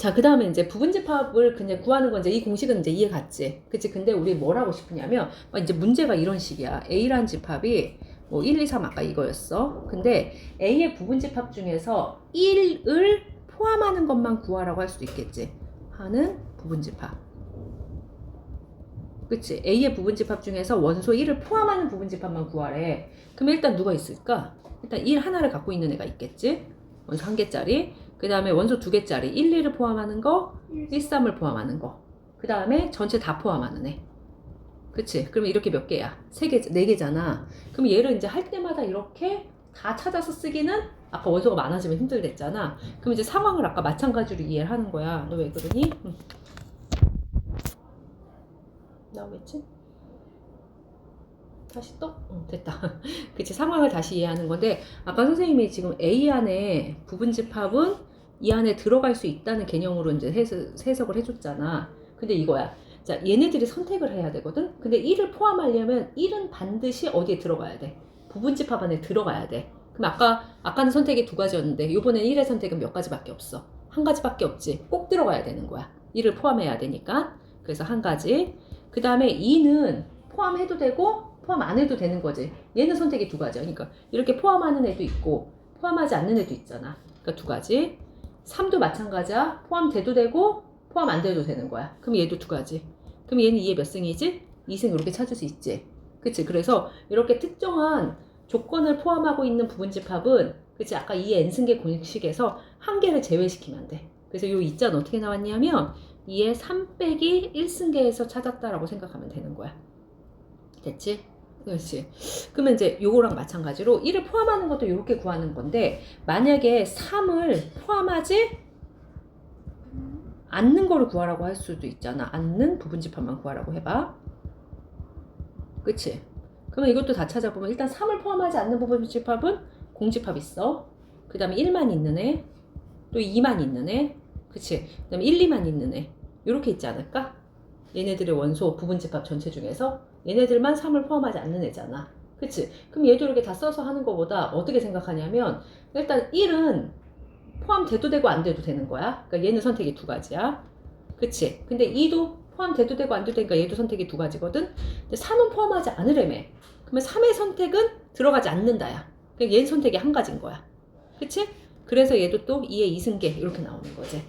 자, 그 다음에 이제 부분집합을 그냥 구하는 건 이제 이 공식은 이제 이해 갔지. 그치? 근데 우리 뭘 하고 싶으냐면, 막 이제 문제가 이런 식이야. A란 집합이 뭐 1, 2, 3 아까 이거였어. 근데 A의 부분집합 중에서 1을 포함하는 것만 구하라고 할 수도 있겠지. 하는 부분집합. 그치? A의 부분집합 중에서 원소 1을 포함하는 부분집합만 구하래. 그럼 일단 누가 있을까? 일단 1 하나를 갖고 있는 애가 있겠지? 원소 한 개짜리. 그 다음에 원소 두 개짜리. 1, 2를 포함하는 거, 1, 3을 포함하는 거. 그 다음에 전체 다 포함하는 애. 그치? 그러면 이렇게 몇 개야? 세 개, 네 개잖아. 그럼 얘를 이제 할 때마다 이렇게 다 찾아서 쓰기는 아까 원소가 많아지면 힘들댔잖아. 그럼 이제 상황을 아까 마찬가지로 이해를 하는 거야. 너 왜 그러니? 응. 나오겠지? 다시 또? 응, 됐다. 그치, 상황을 다시 이해하는 건데, 아까 선생님이 지금 A 안에 부분집합은 이 안에 들어갈 수 있다는 개념으로 이제 해석, 해석 을 해줬잖아. 근데 이거야. 자, 얘네들이 선택을 해야 되거든? 근데 1을 포함하려면 1은 반드시 어디에 들어가야 돼? 부분집합 안에 들어가야 돼. 그럼 아까, 아까는 선택이 두 가지였는데, 이번엔 1의 선택은 몇 가지밖에 없어. 한 가지밖에 없지. 꼭 들어가야 되는 거야. 1을 포함해야 되니까. 그래서 한 가지. 그 다음에 2는 포함해도 되고, 포함 안 해도 되는 거지. 얘는 선택이 두 가지야. 그러니까 이렇게 포함하는 애도 있고, 포함하지 않는 애도 있잖아. 그러니까 두 가지. 3도 마찬가지야. 포함돼도 되고, 포함 안 돼도 되는 거야. 그럼 얘도 두 가지. 그럼 얘는 2의 몇 승이지? 2승 이렇게 찾을 수 있지. 그치? 그래서 이렇게 특정한 조건을 포함하고 있는 부분집합은 그치? 아까 이 n승계 공식에서 한 개를 제외시키면 돼. 그래서 이 이자는 어떻게 나왔냐면 2의 3 빼기 1승계에서 찾았다라고 생각하면 되는 거야. 됐지? 그렇지. 그러면 이제 요거랑 마찬가지로 1을 포함하는 것도 이렇게 구하는 건데 만약에 3을 포함하지 않는 거를 구하라고 할 수도 있잖아. 않는 부분집합만 구하라고 해봐. 그치? 그러면 이것도 다 찾아보면 일단 3을 포함하지 않는 부분집합은 공집합 있어. 그 다음에 1만 있는 애, 또 2만 있는 애, 그치? 그 다음에 1, 2만 있는 애. 이렇게 있지 않을까? 얘네들의 원소 부분집합 전체 중에서 얘네들만 3을 포함하지 않는 애잖아. 그치? 그럼 얘도 이렇게 다 써서 하는 것보다 어떻게 생각하냐면 일단 1은 포함돼도 되고 안 돼도 되는 거야. 그러니까 얘는 선택이 두 가지야. 그치? 근데 2도 포함돼도 되고 안 돼도 되니까 얘도 선택이 두 가지거든. 근데 3은 포함하지 않으래매. 그러면 3의 선택은 들어가지 않는다야. 그러니까 얘는 선택이 한 가지인 거야. 그치? 그래서 얘도 또 2의 2승계 이렇게 나오는 거지.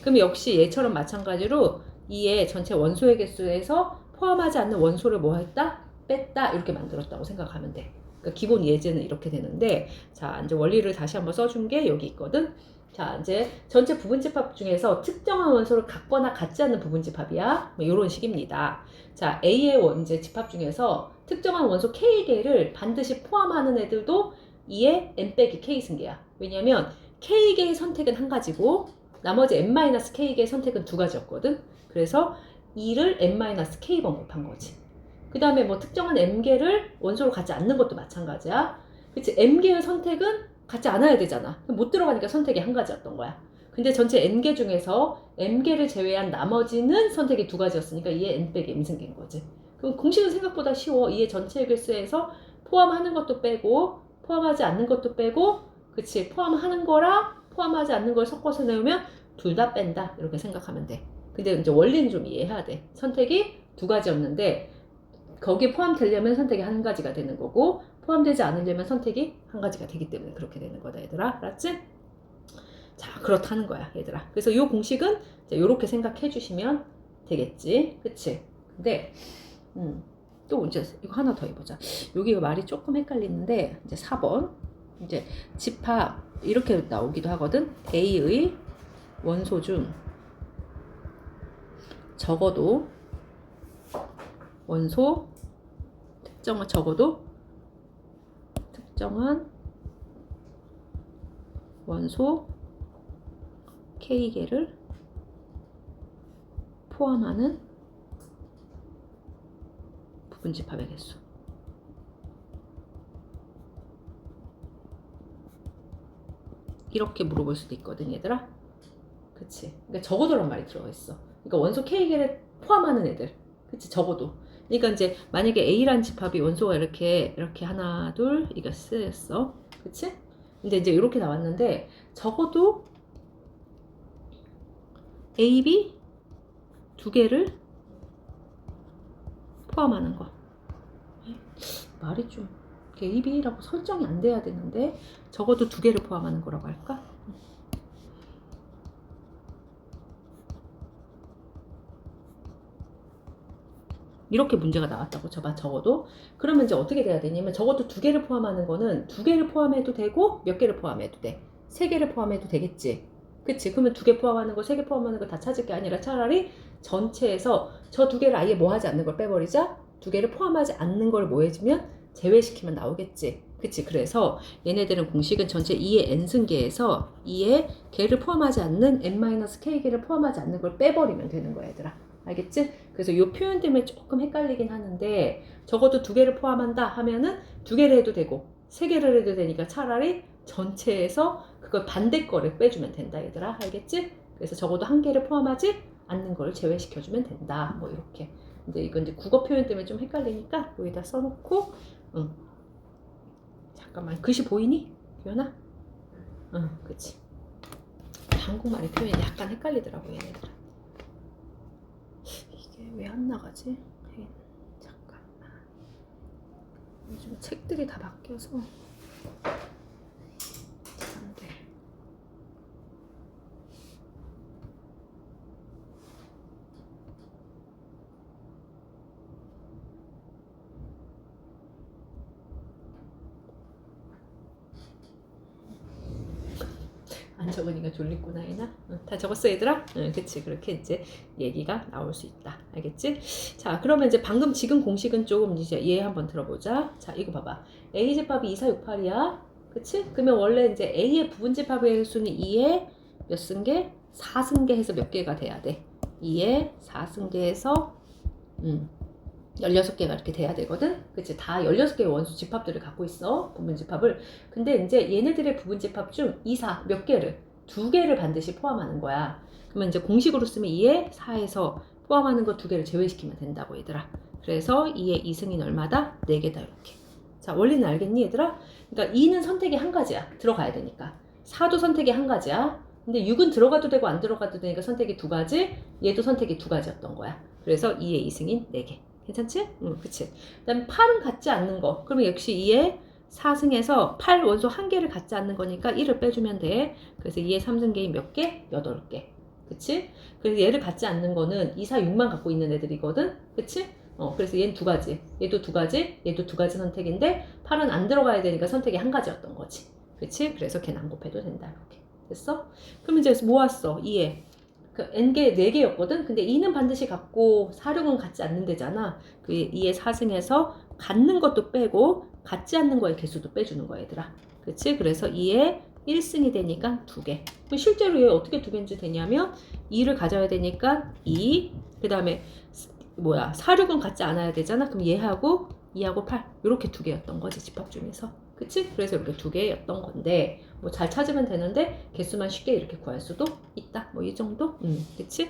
그럼 역시 얘처럼 마찬가지로 2의 전체 원소의 개수에서 포함하지 않는 원소를 뭐 했다? 뺐다 이렇게 만들었다고 생각하면 돼. 그러니까 기본 예제는 이렇게 되는데 자 이제 원리를 다시 한번 써준 게 여기 있거든. 자 이제 전체 부분집합 중에서 특정한 원소를 갖거나 갖지 않는 부분집합이야. 뭐 이런 식입니다. 자 A의 원제 집합 중에서 특정한 원소 K개를 반드시 포함하는 애들도 2의 n 빼기 K 승계야. 왜냐면 K개의 선택은 한 가지고 나머지 n-K개의 선택은 두 가지였거든. 그래서 2를 n-K번 곱한 거지. 그 다음에 뭐 특정한 m개를 원소로 갖지 않는 것도 마찬가지야. 그치? m개의 선택은 갖지 않아야 되잖아. 못 들어가니까 선택이 한 가지였던 거야. 근데 전체 n개 중에서 m개를 제외한 나머지는 선택이 두 가지였으니까 이에 n 빼기 m 생긴 거지. 그럼 공식은 생각보다 쉬워. 이에 전체 개수에서 포함하는 것도 빼고 포함하지 않는 것도 빼고 그치? 포함하는 거랑 포함하지 않는 걸 섞어서 내우면 둘 다 뺀다. 이렇게 생각하면 돼. 근데 이제 원리는 좀 이해해야 돼. 선택이 두 가지였는데 거기에 포함되려면 선택이 한 가지가 되는 거고 포함되지 않으려면 선택이 한 가지가 되기 때문에 그렇게 되는 거다 얘들아. 알았지? 자 그렇다는 거야 얘들아. 그래서 이 공식은 이렇게 생각해 주시면 되겠지. 그치? 근데 음, 또 이제 이거 하나 더 해보자. 여기 말이 조금 헷갈리는데 이제 4번. 이제 집합 이렇게 나오기도 하거든. A의 원소 중 적어도 원소 특정한 적어도 특정한 원소 K개를 포함하는 부분집합의 개수. 이렇게 물어볼 수도 있거든 얘들아. 그치? 그러니까 적어도란 말이 들어가 있어 그러니까 원소 K개를 포함하는 애들 그치 적어도 그러니까 이제 만약에 A란 집합이 원소가 이렇게 이렇게 하나 둘 이거 쓰였어 그치? 근데 이제 이렇게 나왔는데 적어도 A, B 두 개를 포함하는 거. 말이 좀 A, B라고 설정이 안 돼야 되는데 적어도 두 개를 포함하는 거라고 할까? 이렇게 문제가 나왔다고 저봐 적어도 그러면 이제 어떻게 돼야 되냐면 적어도 두 개를 포함하는 거는 두 개를 포함해도 되고 몇 개를 포함해도 돼. 세 개를 포함해도 되겠지. 그치? 그러면 두 개 포함하는 거, 세 개 포함하는 거 다 찾을 게 아니라 차라리 전체에서 저 두 개를 아예 뭐 하지 않는 걸 빼버리자. 두 개를 포함하지 않는 걸 뭐 해주면 제외시키면 나오겠지. 그치? 그래서 얘네들은 공식은 전체 2의 n승계에서 2의 개를 포함하지 않는 n-k개를 포함하지 않는 걸 빼버리면 되는 거야, 얘들아. 알겠지? 그래서 이 표현 때문에 조금 헷갈리긴 하는데 적어도 두 개를 포함한다 하면은 두 개를 해도 되고 세 개를 해도 되니까 차라리 전체에서 그걸 반대 거를 빼주면 된다 얘들아 알겠지? 그래서 적어도 한 개를 포함하지 않는 걸 제외시켜주면 된다 뭐 이렇게 근데 이건 이제 국어 표현 때문에 좀 헷갈리니까 여기다 써놓고 응. 잠깐만 글씨 보이니? 규현아? 응 그치 한국말의 표현이 약간 헷갈리더라고 얘네들 왜 안 나가지? 네, 잠깐만. 요즘 책들이 다 바뀌어서 안 돼. 안 적으니까 졸리구나 얘나 응, 다 적었어 얘들아? 응, 그치 그렇게 이제 얘기가 나올 수 있다 알겠지? 자 그러면 이제 방금 지금 공식은 조금 이제 얘 한번 들어보자 자 이거 봐봐 A 집합이 2, 4, 6, 8이야 그치? 그러면 원래 이제 A의 부분집합의 수는 2에 몇 승계? 4승계 해서 몇 개가 돼야 돼 2에 4승계 해서 음 16개가 이렇게 돼야 되거든. 그치? 다 16개의 원수 집합들을 갖고 있어. 부분 집합을. 근데 이제 얘네들의 부분 집합 중 2, 4 몇 개를? 두 개를 반드시 포함하는 거야. 그러면 이제 공식으로 쓰면 2에 4에서 포함하는 거 두 개를 제외시키면 된다고 얘들아. 그래서 2의 2승인 얼마다? 4개다 이렇게. 자, 원리는 알겠니 얘들아? 그러니까 2는 선택이 한 가지야. 들어가야 되니까. 4도 선택이 한 가지야. 근데 6은 들어가도 되고 안 들어가도 되니까 선택이 두 가지. 얘도 선택이 두 가지였던 거야. 그래서 2의 2승인 4개. 괜찮지? 응, 그치. 그 다음에 8은 갖지 않는 거. 그러면 역시 2의 4승에서 8 원소 한 개를 갖지 않는 거니까 1을 빼주면 돼. 그래서 2의 3승계인 몇 개? 8개. 그치? 그래서 얘를 갖지 않는 거는 2, 4, 6만 갖고 있는 애들이거든? 그치? 어, 그래서 얘는 두 가지. 얘도 두 가지, 얘도 두 가지 선택인데 8은 안 들어가야 되니까 선택이 한 가지였던 거지. 그치? 그래서 걔는 안 곱해도 된다. 이렇게. 됐어? 그럼 이제 모았어. 2에. 그 n개 4개였거든. 근데 2는 반드시 갖고 4, 6은 갖지 않는 데잖아. 그 2의 4승에서 갖는 것도 빼고 갖지 않는 거의 개수도 빼주는 거야, 얘들아. 그치? 그래서 2의 1승이 되니까 2개. 그럼 실제로 얘 어떻게 두 개인지 되냐면 2를 가져야 되니까 2, 그 다음에 뭐야 4, 6은 갖지 않아야 되잖아. 그럼 얘하고 2하고 8 이렇게 두 개였던 거지 집합 중에서. 그치? 그래서 이렇게 두 개였던 건데 뭐 잘 찾으면 되는데 개수만 쉽게 이렇게 구할 수도 있다. 뭐 이 정도? 음, 그치?